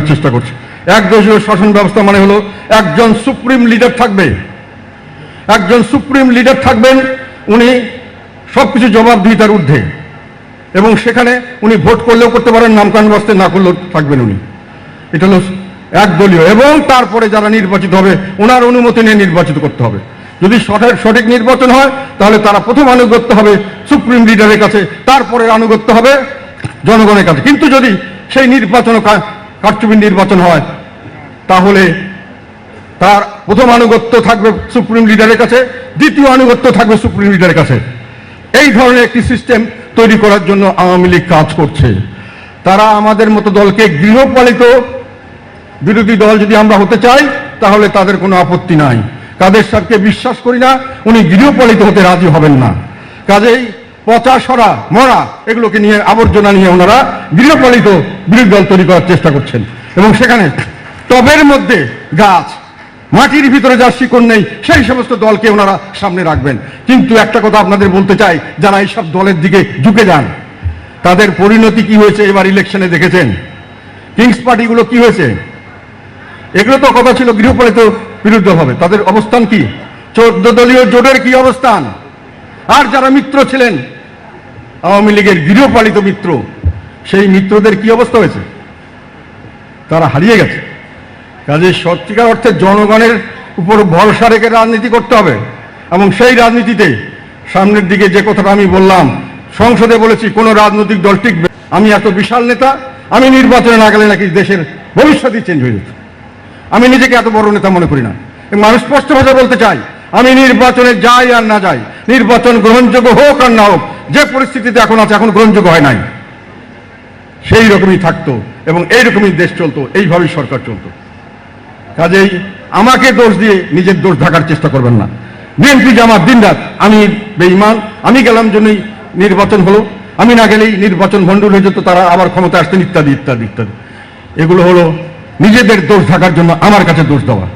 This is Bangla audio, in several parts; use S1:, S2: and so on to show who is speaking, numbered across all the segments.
S1: চেষ্টা করছে। একদলীয় শাসন ব্যবস্থা মানে হলো একজন সুপ্রিম লিডার থাকবে। একজন সুপ্রিম লিডার থাকবেন, উনি সবকিছু জবাবদিহিতার ঊর্ধ্বে। এবং সেখানে উনি ভোট করলেও করতে পারেন নামকান বাস্তে না করলেও থাকবেন উনি। এটা হলো একদলীয়। এবং তারপরে যারা নির্বাচিত হবে, ওনার অনুমতি নিয়ে নির্বাচিত করতে হবে। যদি সঠিক সঠিক নির্বাচন হয়, তাহলে তারা প্রথম আনুগত্য হবে সুপ্রিম লিডারের কাছে তারপরে আনুগত্য হবে জনগণের কাছে। কিন্তু যদি সেই নির্বাচন কারচুপি নির্বাচন হয়, তাহলে তার প্রথম আনুগত্য থাকবে সুপ্রিম লিডারের কাছে, দ্বিতীয় আনুগত্য থাকবে সুপ্রিম লিডারের কাছে। এই ধরনের একটি সিস্টেম তৈরি করার জন্য আওয়ামী লীগ কাজ করছে। তারা আমাদের মতো দলকে গৃহপালিত বিরোধী দল যদি আমরা হতে চাই, তাহলে তাদের কোনো আপত্তি নাই। কাদের সাথে বিশ্বাস করি না, উনি গৃহপালিত হতে রাজি হবেন না। কাজেই পচা, সরা, মরা, এগুলোকে নিয়ে আবর্জনা নিয়ে ওনারা গৃহপালিত বিরোধী দল তৈরি করার চেষ্টা করছেন। এবং সেখানে টবের মধ্যে গাছ, মাটির ভিতরে যার শিকড় নেই, সেই সমস্ত দলকে ওনারা সামনে রাখবেন। কিন্তু একটা কথা আপনাদের বলতে চাই, যারা এইসব দলের দিকে ঝুঁকে যান, তাদের পরিণতি কি হয়েছে এবার ইলেকশনে দেখেছেন? কিংস পার্টিগুলো কি হয়েছে? এগুলো তো কথা ছিল গৃহপালিত বিরুদ্ধ হবে। তাদের অবস্থান কি? চোদ্দ দলীয় জোটের কি অবস্থান? আর যারা মিত্র ছিলেন আওয়ামী লীগের গৃহপালিত মিত্র, সেই মিত্রদের কি অবস্থা হয়েছে? তারা হারিয়ে গেছে। কাজে সত্যিকার অর্থে জনগণের উপর ভরসা রেখে রাজনীতি করতে হবে। এবং সেই রাজনীতিতে সামনের দিকে যে কথাটা আমি বললাম, সংসদে বলেছি, কোন রাজনৈতিক দল টিকবে। আমি এত বিশাল নেতা, আমি নির্বাচনে না গেলে নাকি দেশের ভবিষ্যৎই চেঞ্জ হয়ে যেত। আমি নিজেকে এত বড় নেতা মনে করি না। এবং আমি স্পষ্ট ভাষা বলতে চাই আমি নির্বাচনে যাই আর না যাই, নির্বাচন গ্রহণযোগ্য হোক আর না হোক যে পরিস্থিতিতে এখন আছে, এখন গ্রহণযোগ্য হয় নাই। সেই রকমই থাকতো এবং এইরকমই দেশ চলতো, এইভাবেই সরকার চলতো। কাজেই আমাকে দোষ দিয়ে নিজের দোষ ঢাকার চেষ্টা করবেন না। বিএনপি জামাত দিনরাত আমি বেঈমান, আমি গেলাম জন্যই নির্বাচন হলো, আমি না গেলেই নির্বাচন ভণ্ডুল হয়ে যেত, তারা আবার ক্ষমতা আসতেন, ইত্যাদি ইত্যাদি ইত্যাদি। এগুলো হলো নিজেদের দোষ ঢাকার জন্য আমার কাছে দোষ দেওয়া।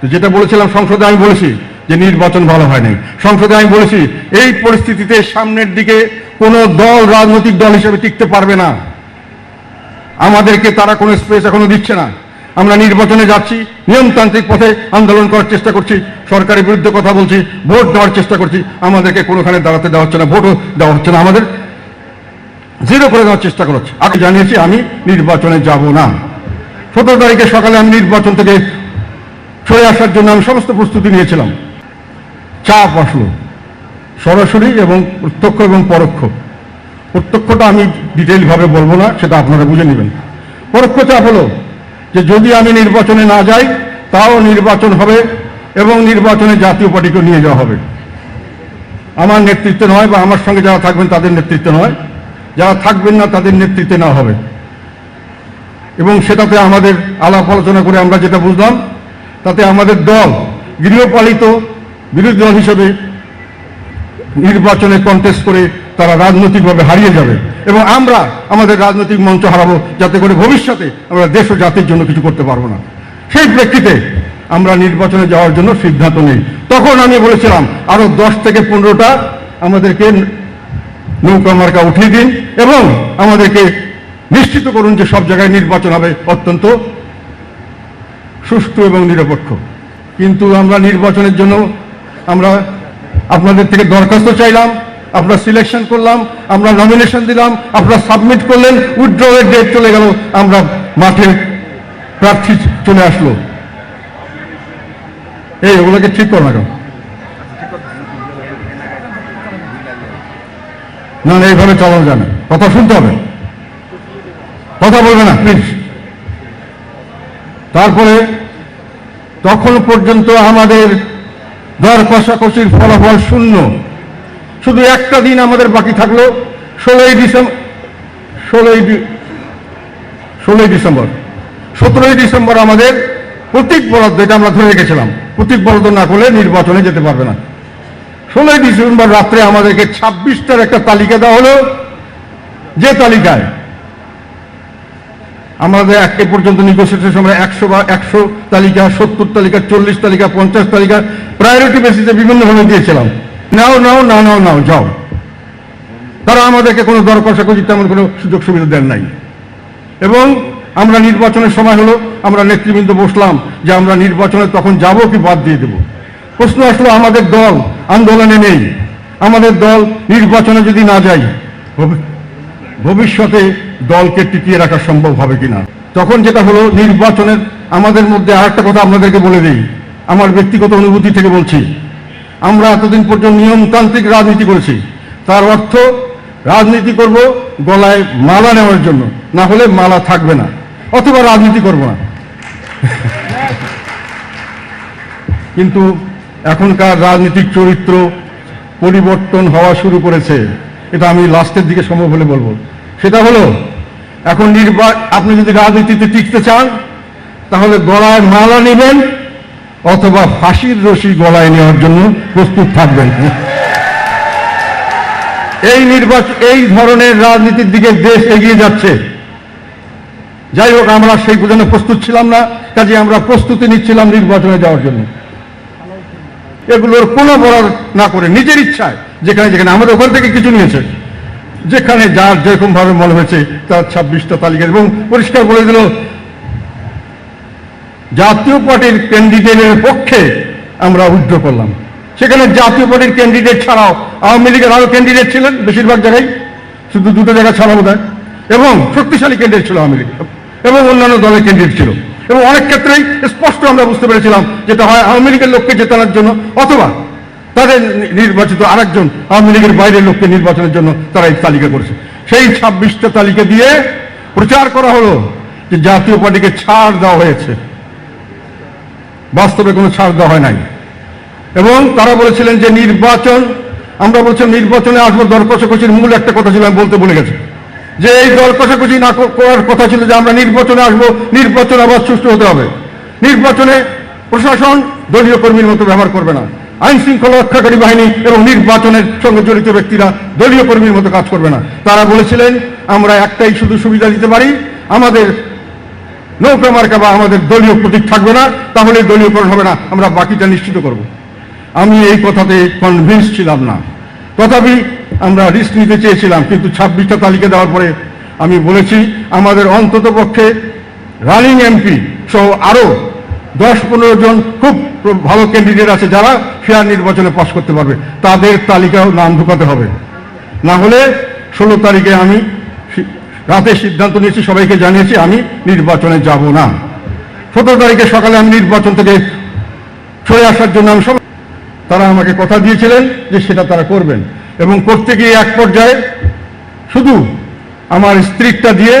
S1: তো যেটা বলেছিলাম সংসদে, আমি বলেছি যে নির্বাচন ভালো হয় নাই সংসদে আমি বলেছি, এই পরিস্থিতিতে সামনের দিকে কোনো দল, রাজনৈতিক দল হিসেবে টিকতে পারবে না। আমাদেরকে তারা কোনো স্পেস এখনও দিচ্ছে না। আমরা নির্বাচনে যাচ্ছি, নিয়মতান্ত্রিক পথে আন্দোলন করার চেষ্টা করছি, সরকারের বিরুদ্ধে কথা বলছি, ভোট দেওয়ার চেষ্টা করছি, আমাদেরকে কোনোখানে দাঁড়াতে দেওয়া হচ্ছে না, ভোটও দেওয়া হচ্ছে না, আমাদের জিরো করে দেওয়ার চেষ্টা করা হচ্ছে। আমি জানিয়েছি, আমি নির্বাচনে যাব না। সতেরো তারিখে সকালে আমি নির্বাচন থেকে সরে আসার জন্য আমি সমস্ত প্রস্তুতি নিয়েছিলাম। চাপ আসলো। সরাসরি এবং প্রত্যক্ষ এবং পরোক্ষ। প্রত্যক্ষটা আমি ডিটেইলভাবে বলব না, সেটা আপনারা বুঝে নেবেন। পরোক্ষ চাপ হলো যে যদি আমি নির্বাচনে না যাই, তাও নির্বাচন হবে এবং নির্বাচনে জাতীয় পার্টিকে নিয়ে যাওয়া হবে। আমার নেতৃত্বে নয় বা আমার সঙ্গে যারা থাকবেন তাদের নেতৃত্বে নয়। যারা থাকবেন না তাদের নেতৃত্বে না হবে। এবং সেটাতে আমাদের আলাপ আলোচনা করে আমরা যেটা বুঝলাম, তাতে আমাদের দল গৃহপালিত বিরোধী দল হিসেবে নির্বাচনে কন্টেস্ট করে তারা রাজনৈতিকভাবে হারিয়ে যাবে। এবং আমরা আমাদের রাজনৈতিক মঞ্চ হারাবো, যাতে করে ভবিষ্যতে আমরা দেশ ও জাতির জন্য কিছু করতে পারব না। সেই প্রেক্ষিতে আমরা নির্বাচনে যাওয়ার জন্য সিদ্ধান্ত নেই। তখন আমি বলেছিলাম, আরও দশ থেকে পনেরোটা আমাদেরকে নৌকা মার্কা উঠিয়ে দিন এবং আমাদেরকে নিশ্চিত করুন যে সব জায়গায় নির্বাচন হবে অত্যন্ত সুষ্ঠু এবং নিরপেক্ষ। কিন্তু আমরা নির্বাচনের জন্য আমরা আপনাদের থেকে দরখাস্ত চাইলাম আমরা সিলেকশন করলাম, আমরা নমিনেশন দিলাম, আপনারা সাবমিট করলেন উইথড্রয়ের ডেট চলে গেল, আমরা মাঠে প্রার্থী চলে আসলো। এই, ওগুলোকে ঠিক করো না কেন? না না, এইভাবে চালানো যায় না। কথা শুনতে হবে। কথা বলবে না প্লিজ তারপরে তখন পর্যন্ত আমাদের দর কষাকষির ফলাফল শূন্য। শুধু একটা দিন আমাদের বাকি থাকল, ষোলোই ডিসেম্বর ষোলোই ষোলোই ডিসেম্বর। সতেরোই ডিসেম্বর আমাদের প্রতীক বরাদ্দ, এটা আমরা ধরে রেখেছিলাম। প্রতীক বরাদ্দ না করলে নির্বাচনে যেতে পারবে না। ষোলোই ডিসেম্বর রাত্রে আমাদেরকে ছাব্বিশটার একটা তালিকা দেওয়া হলো। যে তালিকায় আমাদের একে পর্যন্ত নিগোসিয়েশন সময় একশো বা একশো তালিকা, সত্তর তালিকা, চল্লিশ তালিকা, পঞ্চাশ তালিকা প্রায়োরিটি বেসিসে বিভিন্নভাবে দিয়েছিলাম নাও নাও না নাও নাও, যাও। তারা আমাদেরকে কোনো দর কষাকষি তেমন কোনো সুযোগ সুবিধা দেন নাই। এবং আমরা নির্বাচনের সময় হলো আমরা নেতৃবৃন্দ বসলাম যে আমরা নির্বাচনে তখন যাব কি বাদ দিয়ে দেব। প্রশ্ন আসলো, আমাদের দল আন্দোলনে নেই। আমাদের দল নির্বাচনে যদি না যাই ভবিষ্যতে দলকে টিকিয়ে রাখা সম্ভব হবে কিনা? তখন যেটা হলো, নির্বাচনের আমাদের মধ্যে আর একটা কথা আপনাদেরকে বলে দিই। আমার ব্যক্তিগত অনুভূতি থেকে বলছি, আমরা এতদিন পর্যন্ত নিয়মতান্ত্রিক রাজনীতি করেছি। তার অর্থ, রাজনীতি করব গলায় মালা নেওয়ার জন্য, না হলে মালা থাকবে না, অথবা রাজনীতি করব না। কিন্তু এখনকার রাজনীতিক চরিত্র পরিবর্তন হওয়া শুরু করেছে, এটা আমি লাস্টের দিকে সম্ভব হলে বলব। সেটা হলো, এখন নির্বা আপনি যদি রাজনীতিতে টিকতে চান, তাহলে গলায় মালা নেবেন অথবা ফাঁসির রশি গলায় নেওয়ার জন্য প্রস্তুত থাকবেন। এই নির্বাচন এই ধরনের রাজনীতির দিকে দেশ এগিয়ে যাচ্ছে। যাই হোক, আমরা সেই পর্যন্ত প্রস্তুত ছিলাম না, কাজে আমরা প্রস্তুতি নিচ্ছিলাম নির্বাচনে যাওয়ার জন্য। এগুলোর কোনো বরাদ না করে নিজের ইচ্ছায়, যেখানে যেখানে আমাদের ওখান থেকে কিছু নিয়েছে, যেখানে যার যেরকম ভাবে মনে হয়েছে, তার ছাব্বিশটা তালিকা এবং পরিষ্কার বলে দিল জাতীয় পার্টির ক্যান্ডিডেটের পক্ষে আমরা উদ্ধ করলাম। সেখানে জাতীয় পার্টির ক্যান্ডিডেট ছাড়াও আওয়ামী লীগের আরও ক্যান্ডিডেট ছিলেন বেশিরভাগ জায়গায়, শুধু দুটো জায়গা ছাড়া বোধ এবং শক্তিশালী ক্যান্ডিডেট ছিল আওয়ামী লীগ এবং অন্যান্য দলের ক্যান্ডিডেট ছিল। এবং অনেক ক্ষেত্রেই স্পষ্ট আমরা বুঝতে পেরেছিলাম যেটা হয় আওয়ামী লীগের লোককে জেতানোর জন্য অথবা তাদের নির্বাচিত আরেকজন আওয়ামী লীগের বাইরের লোককে নির্বাচনের জন্য তারা এই তালিকা করেছে। সেই ছাব্বিশটা তালিকা দিয়ে প্রচার করা হলো যে জাতীয় পার্টিকে ছাড় দেওয়া হয়েছে। বাস্তবে কোনো ছাড় দেওয়া হয় নাই। এবং তারা বলেছিলেন যে নির্বাচন, আমরা বলছিলাম নির্বাচনে আসব দর কষাকষির মূল একটা কথা ছিল, আমি বলতে ভুলে গেছি। যে এই দর কষাকষি না করার কথা ছিল যে আমরা নির্বাচনে আসব, নির্বাচন আবার সুষ্ঠু হতে হবে। নির্বাচনে প্রশাসন দলীয় কর্মীর মতো ব্যবহার করবে না। আইন শৃঙ্খলা রক্ষাকারী বাহিনী এবং নির্বাচনের সঙ্গে জড়িত ব্যক্তিরা দলীয় কর্মীর মতো কাজ করবে না। তারা বলেছিলেন, আমরা একটাই শুধু সুবিধা দিতে পারি, আমাদের নৌকা মার্কা বা আমাদের দলীয় প্রতীক থাকবে না, তাহলে দলীয়করণ হবে না, আমরা বাকিটা নিশ্চিত করব। আমি এই কথাতে কনভিন্স ছিলাম না। তথাপি আমরা রিস্ক নিতে চেয়েছিলাম, কিন্তু ছাব্বিশটা তালিকা দেওয়ার পরে আমি বলেছি, আমাদের অন্তত পক্ষে রানিং এমপি সহ আরও দশ পনেরো জন খুব ভালো ক্যান্ডিডেট আছে যারা ফেয়ার নির্বাচনে পাশ করতে পারবে। তাদের তালিকাও নাম ঢুকাতে হবে। না হলে ষোলো তারিখে আমি রাতে সিদ্ধান্ত নিয়েছি, সবাইকে জানিয়েছি, আমি নির্বাচনে যাব না। সতেরো তারিখে সকালে আমি নির্বাচন থেকে সরে আসার জন্য আমি সব তারা আমাকে কথা দিয়েছিলেন যে সেটা তারা করবেন। এবং করতে গিয়ে এক পর্যায়ে শুধু আমার স্ত্রীটা দিয়ে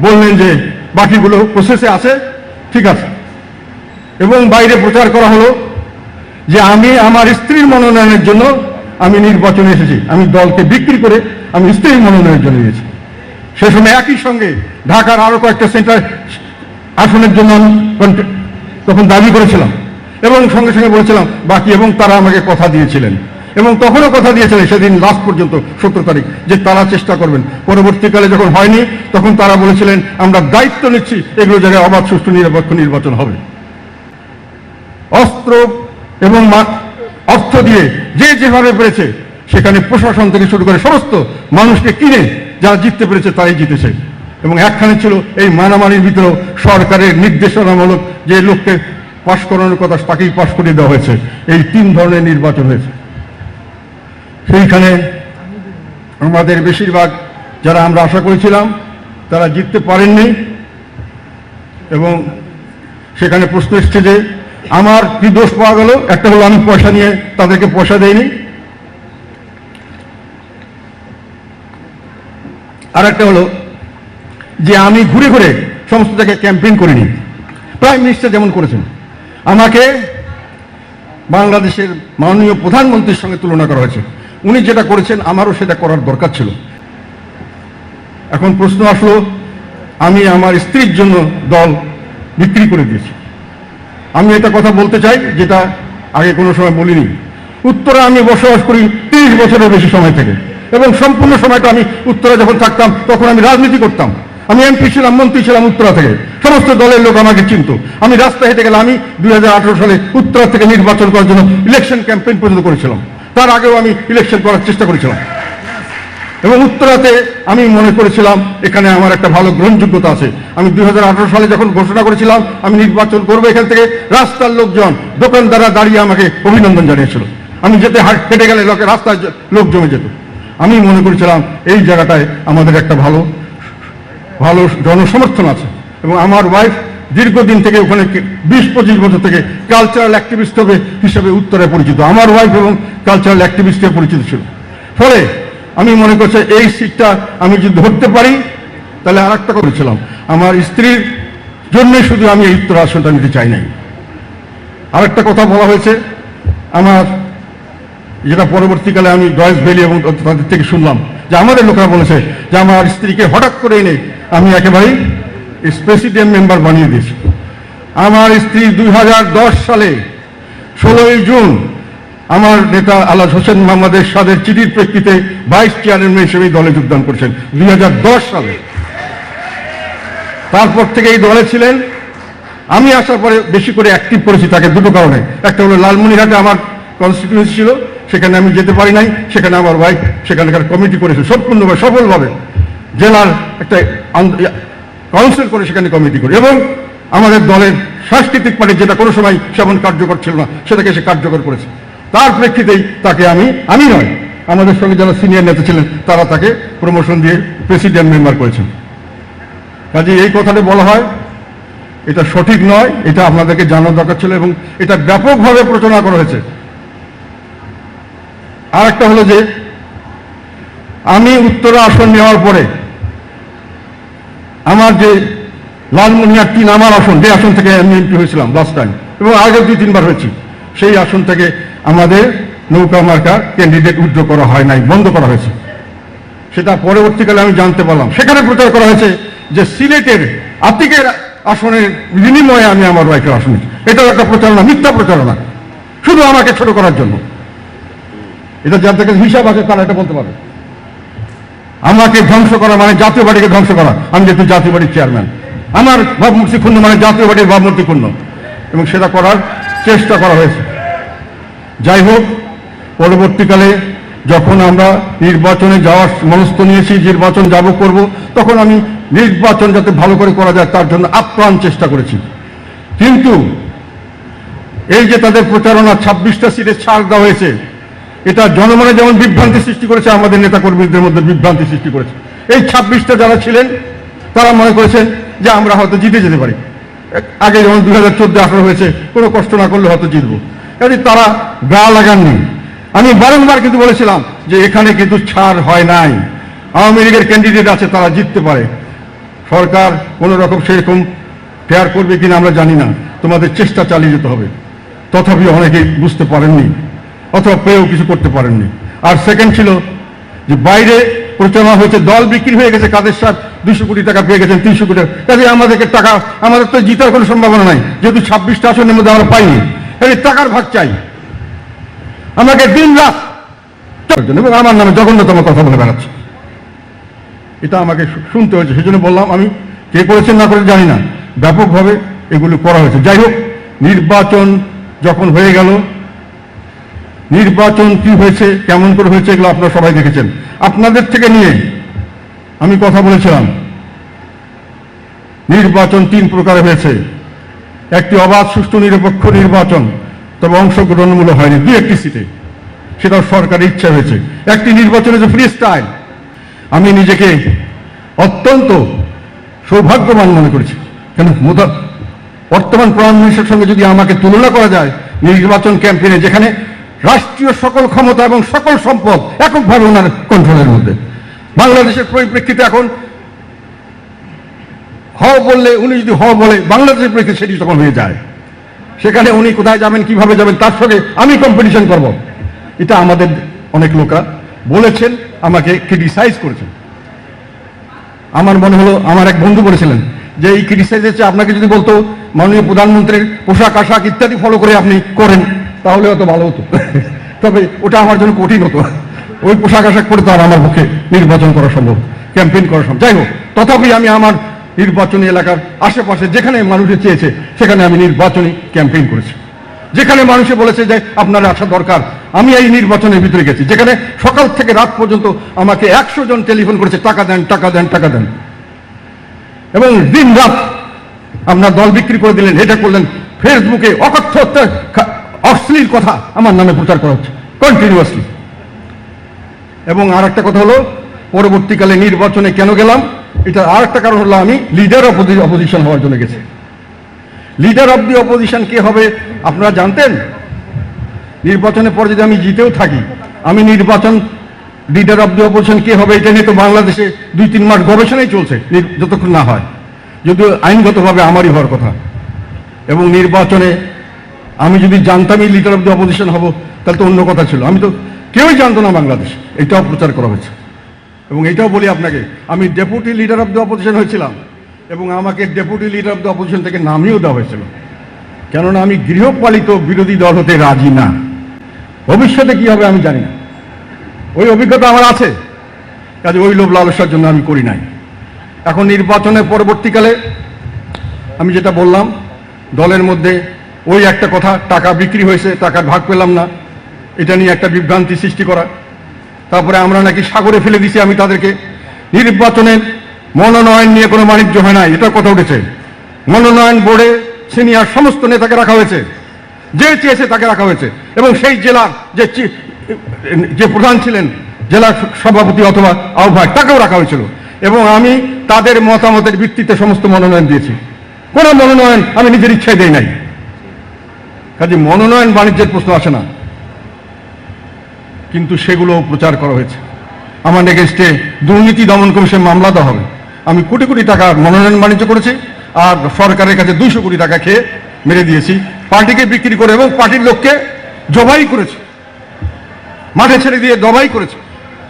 S1: বললেন যে বাকিগুলো প্রসেসে আছে, ঠিক আছে। এবং বাইরে প্রচার করা হলো যে আমি আমার স্ত্রীর মনোনয়নের জন্য আমি নির্বাচনে এসেছি। আমি দলকে বিক্রি করে আমি স্ত্রীর মনোনয়নের জন্য এসেছি সে সময় একই সঙ্গে ঢাকার আরও কয়েকটা সেন্টার আসনের জন্য তখন দাবি করেছিলাম। এবং সঙ্গে সঙ্গে বলেছিলাম, বাকি এবং তারা আমাকে কথা দিয়েছিলেন। এবং তখনও কথা দিয়েছিলেন, সেদিন লাস্ট পর্যন্ত, সত্তর তারিখ, যে তারা চেষ্টা করবেন। পরবর্তীকালে যখন হয়নি, তখন তারা বলেছিলেন, আমরা দায়িত্ব নিচ্ছি, এগুলো জায়গায় অবাধ, সুষ্ঠু, নিরপেক্ষ নির্বাচন হবে। অস্ত্র এবং অর্থ দিয়ে যে যেভাবে পেরেছে, সেখানে প্রশাসন থেকে শুরু করে সমস্ত মানুষকে কিনে যারা জিততে পেরেছে তারাই জিতেছে। এবং একখানে ছিল এই মানামারির ভিতরেও সরকারের নির্দেশনামূলক যে লোককে পাশ করানোর কথা তাকেই পাশ করিয়ে দেওয়া হয়েছে। এই তিন ধরনের নির্বাচন হয়েছে। সেইখানে আমাদের বেশিরভাগ যারা আমরা আশা করেছিলাম, তারা জিততে পারেননি। এবং সেখানে প্রশ্ন এসছে যে, আমার কি দোষ পাওয়া গেল? একটা হলো আমি পয়সা নিয়ে তাদেরকে পয়সা দেইনি। আর একটা হলো যে আমি ঘুরে ঘুরে সমস্ত জায়গায় ক্যাম্পেইন করিনি। প্রাইম মিনিস্টার যেমন করেছেন। আমাকে বাংলাদেশের মাননীয় প্রধানমন্ত্রীর সঙ্গে তুলনা করা হয়েছে। উনি যেটা করেছেন, আমারও সেটা করার দরকার ছিল। এখন প্রশ্ন আসলো, আমি আমার স্ত্রীর জন্য দল বিক্রি করে দিয়েছি। আমি এটা কথা বলতে চাই, যেটা আগে কোনো সময় বলিনি। উত্তরে আমি বসবাস করি তিরিশ বছরের বেশি সময় থেকে। এবং সম্পূর্ণ সময়টা আমি উত্তরে যখন থাকতাম, তখন আমি রাজনীতি করতাম। আমি এমপি ছিলাম, মন্ত্রী ছিলাম উত্তরা থেকে। সমস্ত দলের লোক আমাকে চিনত। আমি রাস্তায় হেঁটে গেলে আমি দুই হাজার আঠেরো সালে উত্তরা থেকে নির্বাচন করার জন্য ইলেকশন ক্যাম্পেইন পর্যন্ত করেছিলাম। তার আগেও আমি ইলেকশন করার চেষ্টা করেছিলাম। এবং উত্তরাতে আমি মনে করেছিলাম, এখানে আমার একটা ভালো গ্রহণযোগ্যতা আছে। আমি দুই হাজার আঠারো সালে যখন ঘোষণা করেছিলাম, আমি নির্বাচন করব এখান থেকে, রাস্তার লোকজন, দোকানদাররা দাঁড়িয়ে আমাকে অভিনন্দন জানিয়েছিল। আমি যেতে হাট গেলে লোকে রাস্তায় লোক জমে যেত। আমি মনে করেছিলাম এই জায়গাটায় আমাদের একটা ভালো ভালো জনসমর্থন আছে। এবং আমার ওয়াইফ দীর্ঘদিন থেকে ওখানে বিশ পঁচিশ বছর থেকে কালচারাল অ্যাক্টিভিস্ট হবে হিসেবে উত্তরে পরিচিত। আমার ওয়াইফ এবং কালচারাল অ্যাক্টিভিস্ট পরিচিত ছিল। ফলে আমি মনে করছি এই সিটটা আমি যদি ধরতে পারি, তাহলে আর একটা করেছিলাম আমার স্ত্রীর জন্য শুধু আমি এই উত্তর আসনটা নিতে চাই নাই। আরেকটা কথা বলা হয়েছে, আমার যেটা পরবর্তীকালে আমি ডয়েস ভ্যালি এবং তাদের থেকে শুনলাম, যে আমাদের লোকেরা বলেছে যে আমার স্ত্রীকে হঠাৎ করে এনে আমি একেবারেই প্রেসিডেন্ট মেম্বার বানিয়ে দিয়েছি। আমার স্ত্রী দুই হাজার দশ সালে ষোলোই জুন আমার নেতা আল্লাহ হোসেন মোহাম্মদের সাদের চিঠির প্রেক্ষিতে ভাইস চেয়ারম্যান হিসেবে দলে যোগদান করেছেন, দুই সালে। তারপর থেকে এই দলে ছিলেন। আমি আসার পরে বেশি করে অ্যাক্টিভ করেছি তাকে দুটো কারণে। একটা হলো লালমনিরহাটে আমার কনস্টিটিউন্সি ছিল সেখানে আমি যেতে পারি নাই, সেখানে আমার ওয়াইফ সেখানকার কমিটি করেছে, সম্পূর্ণভাবে সফলভাবে জেলার একটা কাউন্সিল করে সেখানে কমিটি করে এবং আমাদের দলের সাংস্কৃতিক পার্টি যেটা কোনো সময় সেমন কার্যকর ছিল না, সেটাকে সে কার্যকর করেছে। তার প্রেক্ষিতেই তাকে আমি আমি নয়, আমাদের সঙ্গে যারা সিনিয়র নেতা ছিলেন, তারা তাকে প্রমোশন দিয়ে প্রেসিডেন্ট মেম্বার করেছেন। কাজে এই কথাটা বলা হয়, এটা সঠিক নয়, এটা আপনাদেরকে জানার দরকার ছিল এবং এটা ব্যাপকভাবে প্রচারণা করা হয়েছে। আর একটা হলো যে, আমি উত্তরা আসন নেওয়ার পরে আমার যে লালমনিয়ার তিন আমার আসন, যে আসন থেকে আমি এমপি হয়েছিলাম লাস্ট টাইম এবং আগে দুই তিনবার হয়েছি, সেই আসন থেকে আমাদের নৌকা মার্কা ক্যান্ডিডেট উইথড্র করা হয় নাই, বন্ধ করা হয়েছে। সেটা পরবর্তীকালে আমি জানতে পারলাম। সেখানে প্রচার করা হয়েছে যে সিলেটের আতিকের আসনের বিনিময়ে আমি আমার ওয়াইফের আসন এটাও একটা প্রচারণা, মিথ্যা প্রচারণা। শুধু আমাকে ছোট করার জন্য। এটা যার কাছে হিসাব আছে তারা এটা বলতে পারবে। আমাকে ধ্বংস করা মানে জাতীয় বাড়িকে ধ্বংস করা। আমি যেহেতু জাতীয় বাড়ির চেয়ারম্যান। আমার ভাবমূর্তি ক্ষুণ্ণ মানে জাতীয় বাড়ির ভাবমূর্তি ক্ষুণ্ণ। এবং সেটা করার চেষ্টা করা হয়েছে। যাই হোক, পরবর্তীকালে যখন আমরা নির্বাচনে যাওয়ার মনস্থ নিয়েছি, নির্বাচন যাব, করব, তখন আমি নির্বাচন যাতে ভালো করে করা যায়, তার জন্য আপ্রাণ চেষ্টা করেছি। কিন্তু এই যে তাদের প্রচারণা, ছাব্বিশটা সিটে ছাড় দেওয়া হয়েছে এটা জনমনে যেমন বিভ্রান্তি সৃষ্টি করেছে, আমাদের নেতা কর্মীদের মধ্যে বিভ্রান্তি সৃষ্টি করেছে। এই ছাব্বিশটা যারা ছিলেন, তারা মনে করেছেন যে আমরা হয়তো জিতে যেতে পারি। আগে যেমন দুই হাজার চোদ্দ আঠারো হয়েছে, কোনো কষ্ট না করলে হয়তো জিতবো। কাজে তারা গা লাগাননি। আমি বারংবার কিন্তু বলেছিলাম যে এখানে কিন্তু ছাড় হয় নাই। আওয়ামী লীগের ক্যান্ডিডেট আছে, তারা জিততে পারে। সরকার কোনো রকম সেরকম ফেয়ার করবে কিনা আমরা জানি না। তোমাদের চেষ্টা চালিয়ে যেতে হবে। তথাপি অনেকেই বুঝতে পারেননি। অথবা পেয়েও কিছু করতে পারেননি। আর সেকেন্ড ছিল যে বাইরে প্রচারণা হয়েছে, দল বিক্রি হয়ে গেছে, কাদের সাথ দুশো কোটি টাকা পেয়ে গেছেন, তিনশো কোটি টাকা। কাজে আমাদেরকে টাকা, আমাদের তো জিতার কোনো সম্ভাবনা নাই, যেহেতু ছাব্বিশটা আসনের মধ্যে আমরা পাইনি। এই টাকার ভাগ চাই। আমাকে দিন রাত এবং আমার নামে জঘন্যতম কথা বলে বেড়াচ্ছে। এটা আমাকে শুনতে হয়েছে, সেজন্য বললাম আমি, কে করেছেন না করে জানি না। ব্যাপকভাবে এগুলো করা হয়েছে। যাই হোক, নির্বাচন যখন হয়ে গেল নির্বাচন কি হয়েছে, কেমন করে হয়েছে, এগুলো আপনারা সবাই দেখেছেন। আপনাদের থেকে নিয়ে আমি কথা বলেছিলাম। নির্বাচন তিন প্রকারে হয়েছে। একটি অবাধ, সুষ্ঠু, নিরপেক্ষ নির্বাচন, তবে অংশগ্রহণমূলক হয়নি। দুই একটি সিটে। সেটাও সরকারের ইচ্ছা হয়েছে। একটি নির্বাচনে যে ফ্রি স্টাইল আমি নিজেকে অত্যন্ত সৌভাগ্যবান মনে করেছি। কেন? বর্তমান প্রধানমন্ত্রীর সঙ্গে যদি আমাকে তুলনা করা যায়, নির্বাচন ক্যাম্পেইনে যেখানে রাষ্ট্রীয় সকল ক্ষমতা এবং সকল সম্পদ এককভাবে ওনার কন্ট্রোলের মধ্যে। বাংলাদেশের পরিপ্রেক্ষিতে এখন হ বললে, উনি যদি হ বলে, বাংলাদেশের প্রেক্ষিতে সেটি তখন হয়ে যায়। সেখানে উনি কোথায় যাবেন, কীভাবে যাবেন, তার সঙ্গে আমি কম্পিটিশন করব। এটা আমাদের অনেক লোকরা বলেছেন, আমাকে ক্রিটিসাইজ করেছেন। আমার মনে হলো, আমার এক বন্ধু বলেছিলেন যে এই ক্রিটিসাইজ হচ্ছে আপনাকে যদি বলতো, মাননীয় প্রধানমন্ত্রীর পোশাক, আশাক ইত্যাদি ফলো করে আপনি করেন। তাহলে হয়তো ভালো হতো। তবে ওটা আমার জন্য কঠিন হতো ওই পোশাক আশাক পরে তো আর আমার পক্ষে নির্বাচন করা সম্ভব, ক্যাম্পেইন করা সম্ভব। যাই হোক, তথাপি আমি আমার নির্বাচনী এলাকার আশেপাশে যেখানে মানুষে চেয়েছে, সেখানে আমি নির্বাচনী ক্যাম্পেইন করেছি। যেখানে মানুষে বলেছে যে, আপনার আসা দরকার। আমি এই নির্বাচনের ভিতরে গেছি। যেখানে সকাল থেকে রাত পর্যন্ত আমাকে একশো জন টেলিফোন করেছে, টাকা দেন টাকা দেন টাকা দেন। এবং দিন রাত আপনার দল বিক্রি করে দিলেন, এটা করলেন, ফেসবুকে অকথ্য অশ্লীল কথা আমার নামে প্রচার করা হচ্ছে কন্টিনিউয়াসলি এবং আর একটা কথা হলো, পরবর্তীকালে নির্বাচনে কেন গেলাম? এটা আর একটা কারণ হলো আমি লিডার অফ অপোজিশন হওয়ার জন্য গেছি। লিডার অফ দি অপোজিশন কে হবে আপনারা জানতেন? নির্বাচনের পর যদি আমি জিতেও থাকি, আমি নির্বাচন লিডার অফ দি অপোজিশন কে হবে, এটা নিয়ে তো বাংলাদেশে দুই, তিন মাস গবেষণাই চলছে যতক্ষণ না হয়। যদিও আইনগতভাবে আমারই হওয়ার কথা। এবং নির্বাচনে আমি যদি জানতামই লিডার অফ দি অপোজিশন হব, তাহলে তো অন্য কথা ছিল। আমি তো কেউই জানতো না বাংলাদেশ। এটাও প্রচার করা হয়েছে। এবং এটাও বলি আপনাকে, আমি deputy leader of the opposition হয়েছিলাম এবং আমাকে deputy leader of the opposition থেকে নামিয়েও দেওয়া হয়েছিল। কেননা আমি গৃহপালিত বিরোধী দল হতে রাজি না। ভবিষ্যতে কি হবে আমি জানি না। ওই অভিজ্ঞতা আমার আছে। কাজে ওই লোভ লালসার জন্য আমি করি নাই। এখন নির্বাচনের পরবর্তীকালে আমি যেটা বললাম, দলের মধ্যে ওই একটা কথা, টাকা বিক্রি হয়েছে টাকার ভাগ পেলাম না। এটা নিয়ে একটা বিভ্রান্তি সৃষ্টি করা। তারপরে আমরা নাকি সাগরে ফেলে দিছি আমি তাদেরকে। নির্বাচনের মনোনয়ন নিয়ে কোনো বাণিজ্য হয় না এটা কথা উঠেছে। মনোনয়ন বোর্ডে সিনিয়র সমস্ত নেতাকে রাখা হয়েছে। যে চেয়েছে তাকে রাখা হয়েছে। এবং সেই জেলার যে যে প্রধান ছিলেন, জেলা সভাপতি অথবা আহ্বায়ক, তাকেও রাখা হয়েছিল। এবং আমি তাদের মতামতের ভিত্তিতে সমস্ত মনোনয়ন দিয়েছি। কোনো মনোনয়ন আমি নিজের ইচ্ছায় দেই নাই। কাজে মনোনয়ন বাণিজ্যের প্রশ্ন আসে না। কিন্তু সেগুলো প্রচার করা হয়েছে। আমার এগেনস্টে দুর্নীতি দমন কমিশন মামলা দেওয়া হবে। আমি কোটি কোটি টাকা মনোনয়ন বাণিজ্য করেছি আর সরকারের কাছে দুইশো কোটি টাকা খেয়ে মেরে দিয়েছি। পার্টিকে বিক্রি করে এবং পার্টির লোককে জবাই করেছে। মাঠে ছেড়ে দিয়ে দবাই করেছে।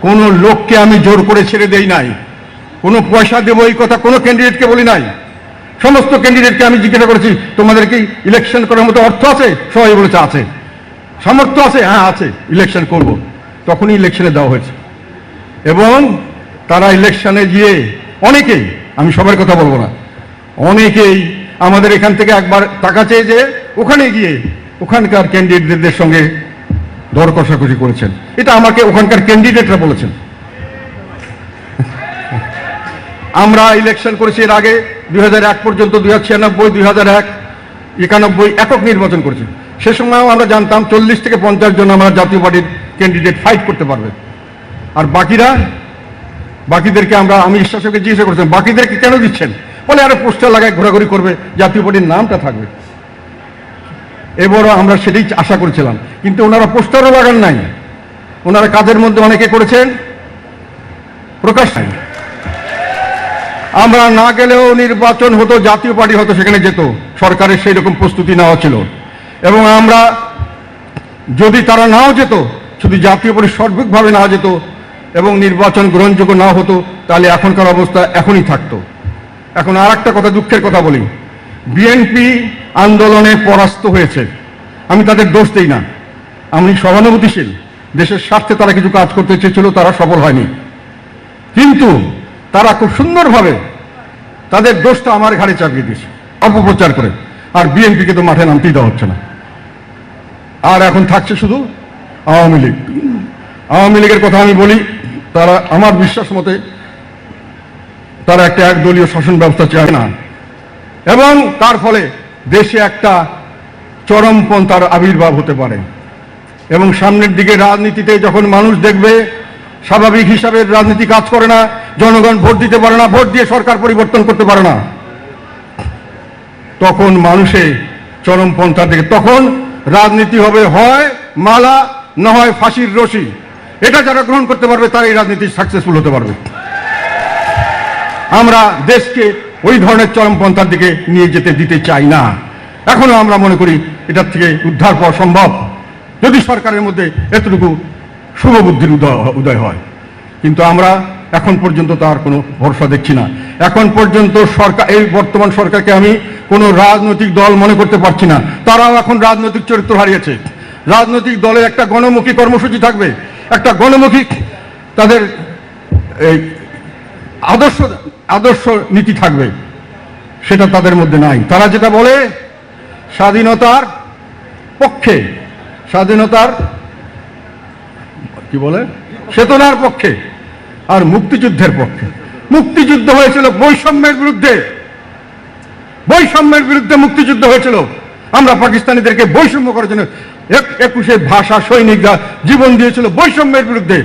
S1: কোনো লোককে আমি জোর করে ছেড়ে দেই নাই। কোনো পয়সা দেবো এই কথা কোনো ক্যান্ডিডেটকে বলি নাই। সমস্ত ক্যান্ডিডেটকে আমি জিজ্ঞাসা করেছি তোমাদের কি ইলেকশন করার মতো অর্থ আছে? সবাই বলেছে, আছে। সামর্থ্য আছে? হ্যাঁ আছে। ইলেকশন করব। তখনই ইলেকশনে দেওয়া হয়েছে। এবং তারা ইলেকশনে গিয়ে অনেকেই, আমি সবার কথা বলব না, অনেকেই আমাদের এখান থেকে একবার টাকা চেয়ে যে ওখানে গিয়ে ওখানকার ক্যান্ডিডেটদের সঙ্গে দর কষাকষি করেছেন। এটা আমাকে ওখানকার ক্যান্ডিডেটরা বলেছেন। আমরা ইলেকশন করেছি এর আগে। দুই হাজার এক পর্যন্ত দুই হাজার ছিয়ানব্বই, দুই হাজার এক, একানব্বই একক নির্বাচন করেছি। সে সময়ও আমরা জানতাম চল্লিশ থেকে পঞ্চাশ জন আমরা জাতীয় পার্টির ক্যান্ডিডেট ফাইট করতে পারবে। আর বাকিরা, বাকিদেরকে আমরা, আমি ঈশ্বরকে জিজ্ঞাসা করছিলাম, বাকিদেরকে কেন দিচ্ছেন? বলে আরও পোস্টার লাগায় ঘোরাঘুরি করবে, জাতীয় পার্টির নামটা থাকবে। এবারও আমরা সেটাই আশা করেছিলাম। কিন্তু ওনারা পোস্টারও লাগান নাই। ওনারা কাজের মধ্যে অনেকে করেছেন, প্রকাশ নাই আমরা না গেলেও নির্বাচন হতো, জাতীয় পার্টি হতো, সেখানে যেত। সরকারের সেই রকম প্রস্তুতি নেওয়া ছিল। এবং আমরা যদি তারা নাও যেত, শুধু জাতীয় পার্টি সার্বিকভাবে না যেত এবং নির্বাচন গ্রহণযোগ্য না হতো, তাহলে এখনকার অবস্থা এখনই থাকতো। এখন আর একটা কথা, দুঃখের কথা বলি। বিএনপি আন্দোলনে পরাস্ত হয়েছে। আমি তাদের দোষ দিই না। আমি সহানুভূতিশীল। দেশের স্বার্থে তারা কিছু কাজ করতে চেয়েছিল, তারা সফল হয়নি। কিন্তু তারা খুব সুন্দরভাবে তাদের দোষটা আমার ঘাড়ে চাপিয়ে দিয়েছে। অপপ্রচার করে। আর বিএনপিকে তো মাঠে নামতেই দেওয়া হচ্ছে না। আর এখন থাকছে শুধু আওয়ামী লীগ। আওয়ামী লীগের কথা আমি বলি, তারা আমার বিশ্বাস মতে তারা একটা একদলীয় শাসন ব্যবস্থা চায় না। এবং তার ফলে দেশে একটা চরমপন্থার আবির্ভাব হতে পারে। এবং সামনের দিকে রাজনীতিতে যখন মানুষ দেখবে স্বাভাবিক হিসাবে রাজনীতি কাজ করে না, জনগণ ভোট দিতে পারে না, ভোট দিয়ে সরকার পরিবর্তন করতে পারে না। তখন মানুষে চরমপন্থার দিকে, তখন রাজনীতি হবে হয় মালা, না হয় ফাঁসির রশি। এটা যারা গ্রহণ করতে পারবে, তারাই রাজনীতি সাকসেসফুল হতে পারবে। আমরা দেশকে ওই ধরনের চরমপন্থার দিকে নিয়ে যেতে দিতে চাই না। এখনও আমরা মনে করি, এটার থেকে উদ্ধার পাওয়া সম্ভব। যদি সরকারের মধ্যে এতটুকু শুভবুদ্ধির উদয় উদয় হয়। কিন্তু আমরা এখন পর্যন্ত তার কোনো ভরসা দেখছি না। এখন পর্যন্ত সরকার, এই বর্তমান সরকারকে আমি কোনো রাজনৈতিক দল মনে করতে পারছি না। তারাও এখন রাজনৈতিক চরিত্র হারিয়েছে। রাজনৈতিক দলের একটা গণমুখী কর্মসূচি থাকবে। একটা গণমুখী তাদের এই আদর্শ আদর্শ নীতি থাকবে। সেটা তাদের মধ্যে নাই। তারা যেটা বলে, স্বাধীনতার পক্ষে, স্বাধীনতার কি বলে? চেতনার পক্ষে আর মুক্তিযুদ্ধের পক্ষে। মুক্তিযুদ্ধ হয়েছিল বৈষম্যের বিরুদ্ধে। বৈষম্যের বিরুদ্ধে মুক্তিযুদ্ধ হয়েছিল। আমরা পাকিস্তানিদেরকে বৈষম্য করার জন্য এক- একুশে ভাষা সৈনিকরা জীবন দিয়েছিল বৈষম্যের বিরুদ্ধে।